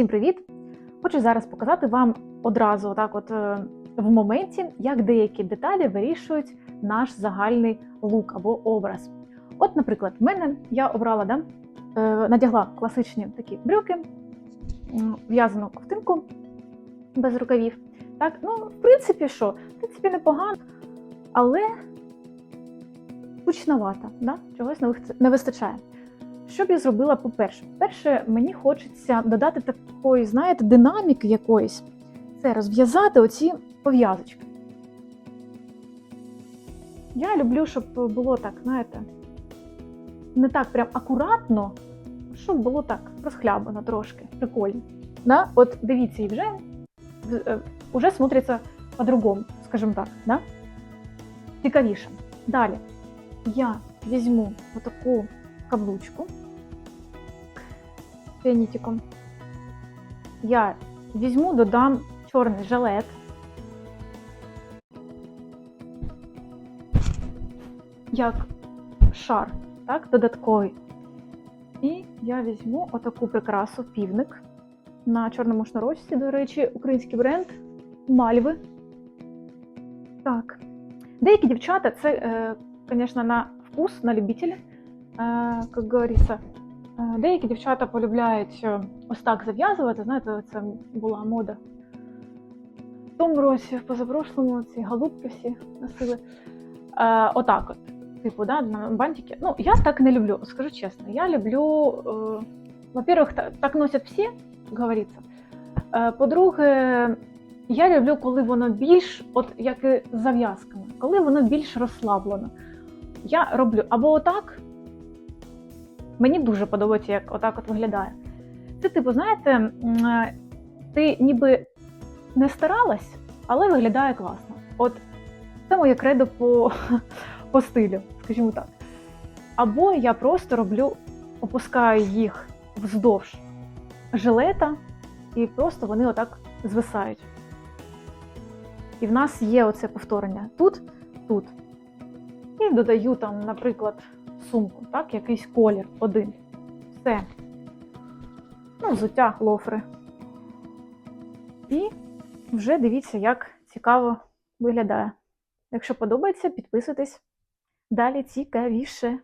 Всім привіт! Хочу зараз показати вам одразу, так, от е, в моменті, як деякі деталі вирішують наш загальний лук або образ. От, наприклад, в мене я обрала, да, е, надягла класичні такі брюки, в'язану ковтинку без рукавів. Так, ну, в принципі, що? В принципі, непогано, але гучновато, да? чогось не вистачає. Що б я зробила по-перше? Перше, мені хочеться додати такої, знаєте, динаміки якоїсь. Це розв'язати оці пов'язочки. Я люблю, щоб було так, знаєте, не так прям акуратно, щоб було так розхлябано трошки, прикольно. Да? От дивіться, і вже, е, вже смотриться по-другому, скажімо так. Да? Цікавіше. Далі я візьму отаку каблучку фенітиком. Я візьму, додам чорний жилет. Як шар, так, додатковий. І я візьму отаку прикрасу півник на чорному шнурочці, до речі, український бренд Мальви. Так. Деякі дівчата, це, е, звісно, на вкус, на любителя, як говориться. Деякі дівчата полюбляють е, ось так зав'язувати. Знаєте, це була мода. В тому році, в позапрошлому, ці голубки всі носили. Отак от. Типу, да, на бантики. Ну, я так не люблю, скажу чесно. Я люблю, е, во-первых, так, носять всі, говориться. Е, по-друге, я люблю, коли воно більш, от як і зав'язками, коли воно більш розслаблено. Я роблю або отак, Мені дуже подобається, як отак от виглядає. Це, типу, знаєте, е, ти ніби не старалась, але виглядає класно. От це моє кредо по, по стилю, скажімо так. Або я просто роблю, опускаю їх вздовж жилета, і просто вони отак звисають. І в нас є оце повторення тут, тут. І додаю там, наприклад, сумку, так, якийсь колір один. Все. Ну, взуття, лофри. І вже дивіться, як цікаво виглядає. Якщо подобається, підписуйтесь. Далі цікавіше.